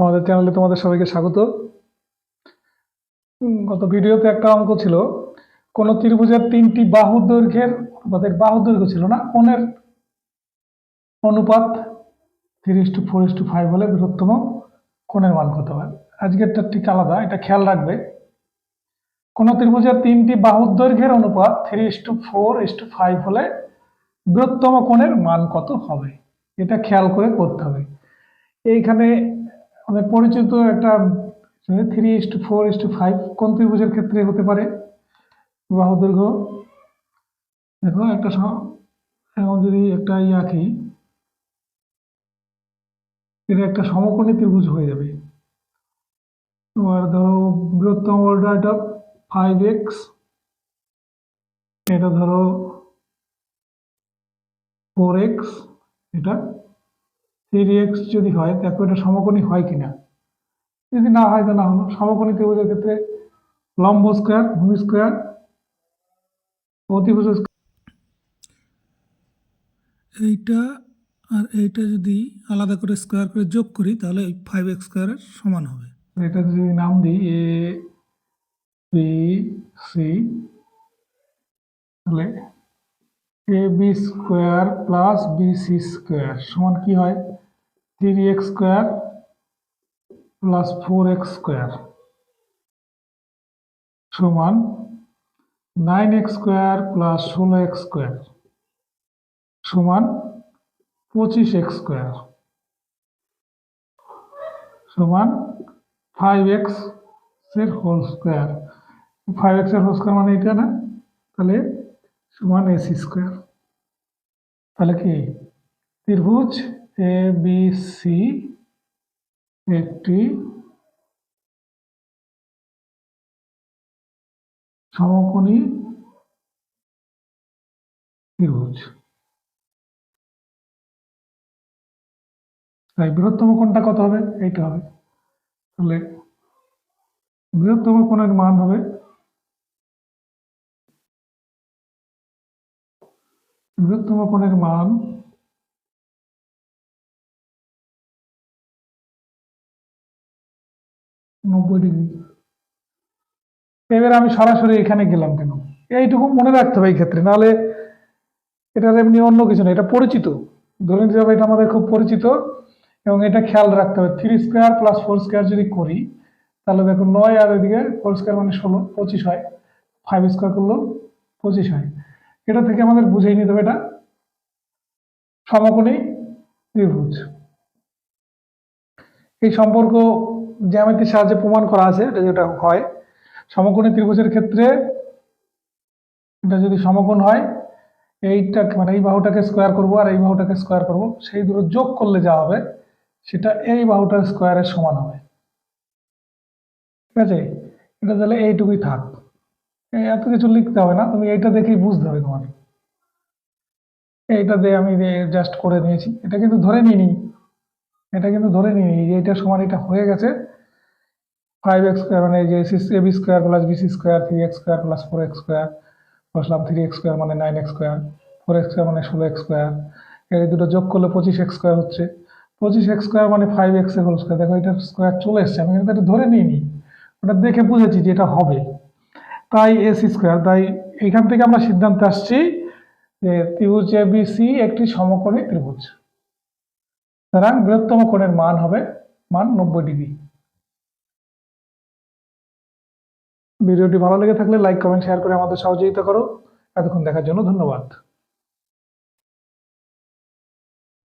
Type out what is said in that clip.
আমাদের চ্যানেলে তোমাদের সবাইকে স্বাগত। গত ভিডিওতে একটা অঙ্ক ছিল, কোন ত্রিভুজের তিনটি বাহুর দৈর্ঘ্যের আমাদের বাহুর দৈর্ঘ্য ছিল না, কোণের অনুপাত three is to four is to five হলে বৃহত্তম কোণের মান কত হয়? আজকেরটা ঠিক আলাদা, এটা খেয়াল রাখবে। কোন ত্রিভুজের তিনটি বাহুর দৈর্ঘ্যের অনুপাত three is to four is to five হলে বৃহত্তম কোণের মান কত হবে? এটা খেয়াল করে করতে হবে। এইখানে আমাদের পরিচিত একটা three is to four is to five কোন ত্রিভুজের ক্ষেত্রে হতে পারে। বাহু দৈর্ঘ্য। দেখো একটা এখন যদি একটা ই আঁকি, এটা একটা সমকোণী ত্রিভুজ হয়ে যাবে। তোমার ধরো বৃহত্তম বলটা এটা ফাইভ এক্স এটা ধরো ফোর এক্স এটা থ্রি এক্স যদি হয় দেখো এটা সমকোণী হয় কিনা? যদি না হয় তো না হলো। সমকোণী ত্রিভুজের ক্ষেত্রে লম্ব স্কোয়ার ভূমি স্কোয়ার অতিভুজ এইটা আর এইটা যদি আলাদা করে স্কোয়ার করে যোগ করি তাহলে এই ফাইভ এক্স স্কোয়ারের সমান হবে। এটা যদি নাম দিই এ বি সি তাহলে A B square plus B C square সমান কি হয়? Three x square plus four x square সমান নাইন এক্স স্কোয়ার প্লাস ষোলো এক্স স্কোয়ার সমান পঁচিশ এক্স স্কোয়ার সমান ফাইভ এক্সের হোল স্কোয়ার ফাইভ এক্সের হোল স্কোয়ার মানে এটা না? তাহলে সমান এসি স্কোয়ার তাহলে কি? ত্রিভুজ এ বি সি একটি সমকোণী ত্রিভুজ। তাই বৃহত্তম কোণটা কত হবে? এইটা হবে। তাহলে বৃহত্তম কোণের মান হবে বৃহত্তম কোণের মান নব্বই ডিগ্রি। এবার আমি সরাসরি এখানে গেলাম কেন? এইটুকু মনে রাখতে হবে এই ক্ষেত্রে, নাহলে এটার এমনি অন্য কিছু না, এটা পরিচিত। ধরে নিতে হবে এটা আমাদের খুব পরিচিত, এবং এটা খেয়াল রাখতে হবে। Three square plus four square যদি করি, তাহলে দেখো নয় আর ওইদিকে ফোর স্কোয়ার মানে ষোলো, পঁচিশ হয়। ফাইভ স্কোয়ার করলেও পঁচিশ হয়। এটা থেকে আমাদের বুঝেই নিতে হবে এটা। সমকোণী ত্রিভুজ। এই সম্পর্ক জ্যামিতির সাহায্যে প্রমাণ করা আছে, এটা যেটা হয়। সমকোণী ত্রিভুজের ক্ষেত্রে এটা যদি সমকোণ হয় এইটা মানে এই বাহুটাকে স্কোয়ার করব আর এই বাহুটাকে স্কোয়ার করব, সেই দুটো যোগ করলে যা হবে, সেটা এই বাহুটার স্কোয়ারের সমান হবে। ঠিক আছে? এটা তাহলে এইটুকুই থাক। এত কিছু লিখতে হবে না, তুমি এইটা দেখেই বুঝতে হবে তোমার এইটা দিয়ে আমি জাস্ট করে নিয়েছি, এটা কিন্তু ধরে নিইনি। এটা কিন্তু ধরে নিইনি যে এটা সমান এটা হয়ে গেছে। ফাইভ এক্স স্কোয়ার মানে যে A B square plus BC square three x square plus four x square বসলাম থ্রি এক্স স্কোয়ার মানে nine x square four x square মানে ষোলো এক্স স্কোয়ার এই দুটো যোগ করলে পঁচিশ এক্স স্কোয়ার হচ্ছে। পঁচিশ এক্স স্কোয়ার মানে ফাইভ এক্স হোল স্কোয়ার দেখো এটা স্কোয়ার চলে এসছে, আমি কিন্তু এটা ধরে নিইনি। ওটা দেখে বুঝেছি যে এটা হবে। তাই এসি স্কোয়ার, তাই এখান থেকে আমরা সিদ্ধান্ত আসছি যে ত্রিভুজ সি একটি সমকোণী ত্রিভুজ। সুতরাং বৃহত্তম কোণের মান হবে, মান নব্বই ডিগ্রি। ভিডিওটি ভালো লেগে থাকলে লাইক কমেন্ট শেয়ার করে আমাদের সহযোগিতা করো। এতক্ষণ দেখার জন্য ধন্যবাদ।